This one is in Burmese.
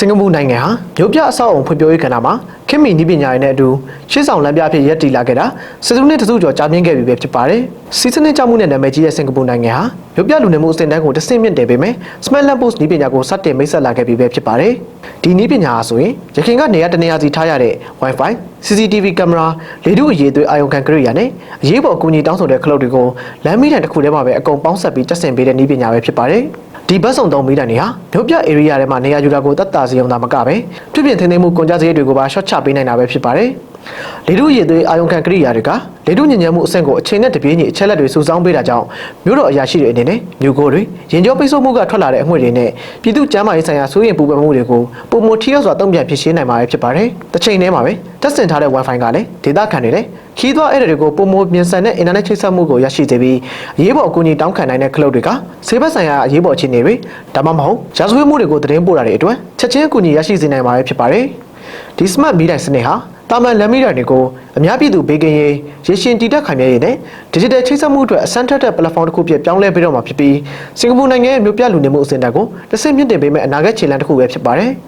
စင်ကာပူနိုင်ငံဟာမြို့ပြအဆောက်အုံဖွံ့ဖြိုးရေးကဏ္ဍမှာခင်မီနည်းပညာရေးနဲ့အတူရှေ့ဆောင်လမ်းပြအဖြစ်ရပ်တည်လာခဲ့တာစစ်စုနှစ်တစုကျော်ကြာမြင့်ခဲ့ပြီပဲဖြစ်ပါတယ်။စီးစနစ်ကြောင့်မှုနဲ့နာမည်ကြီးတဲ့စင်ကာပူနိုင်ငံဟာမြို့ပြလူနေမှုအဆင့်တန်းကိုတစ်ဆင့်မြင့်တင်ပေမဲ့ Smart Lamp Post နည်းပညာကိုစတင်မိတ်ဆက်လာခဲ့ပြီပဲဖြစ်ပါတယ်။ဒီနည်းပညာဟာဆိုရင်ရခိုင်ကနေရာတနေရာစီထားရတဲ့ Wi-Fi, CCTV ကင်မရာလေထုအရေးသွေးအာရုံခံကရိယာနဲ့အရေးပေါ်အကူအညီတောင်းဆိုတဲ့ခလုတ်တွေကိုလမ်းမီးတိုင်တစ်ခုထဲမှာပဲအကုန်ပေါင်းစပ်ပြီးတက်ဆင်ပေးတဲ့နည်းပညာပဲဖြစ်ပါတယ်။ ဒီဘတ်စုံသုံးမီးတိုင်တွေဟာမြို့ပြ area ထဲမှာနေရာယူတာကိုတတ်တာစီအောင်သာမကပဲပြုပြင်ထင်းထင်းမှုကုန်ကြစရိတ်တွေကိုပါရှော့ချပေးနိုင်တာပဲဖြစ်ပါတယ်။ လေထုရည်သွေးအာယုံခံကရိယာတွေကလေထုညဉ့်ညံမှုအဆင့်ကိုအချိန်နဲ့တပြေးညီအချက်လက်တွေစုဆောင်းပေးတာကြောင့်မြို့တော်အရာရှိတွေအနေနဲ့မြို့ကိုယ်တွေရင်ကျော်ပိတ်ဆို့မှုကထွက်လာတဲ့အငွေ့တွေနဲ့ပြည်သူ့ကျန်းမာရေးဆိုင်ရာစိုးရိမ်ပူပန်မှုတွေကိုပုံမထီရောက်စွာတုံ့ပြန်ဖြစ်ရှင်းနိုင်မှာပဲဖြစ်ပါတယ်။တစ်ချိန်တည်းမှာပဲတက်ဆင်ထားတဲ့ Wi-Fi ကလည်းဒေတာခန်တွေနဲ့ခီးသွွားအဲ့တွေကိုပုံမမြန်ဆန်တဲ့အင်တာနက်ချိတ်ဆက်မှုကိုရရှိစေပြီးအရေးပေါ်အကူအညီတောင်းခံနိုင်တဲ့ခလုတ်တွေကဆေးဘက်ဆိုင်ရာအရေးပေါ်အခြေအနေတွေဒါမှမဟုတ်ရာဇဝတ်မှုတွေကိုသတင်းပို့တာတွေအတွက်ချက်ချင်းအကူအညီရရှိစေနိုင်မှာပဲဖြစ်ပါတယ်။ဒီ smart မီးတိုင်စနစ်ဟာ တာမန်လမ်းမီးတိုင်တွေကိုအများပြည်သူဘေးကင်းရေးရေရှင်တည်တက်ခိုင်မြဲရေးနဲ့ digital ချိတ်ဆက်မှုအတွက်အစမ်းထက်တဲ့ platform တစ်ခုဖြစ်ပြောင်းလဲပေးတော့မှာဖြစ်ပြီးစင်ကာပူနိုင်ငံရဲ့မြို့ပြလူနေမှုအစဉ်အတက်ကိုတစ်ဆင့်မြင့်တင်ပေးမဲ့အနာဂတ်ခြေလှမ်းတစ်ခုပဲဖြစ်ပါတယ်။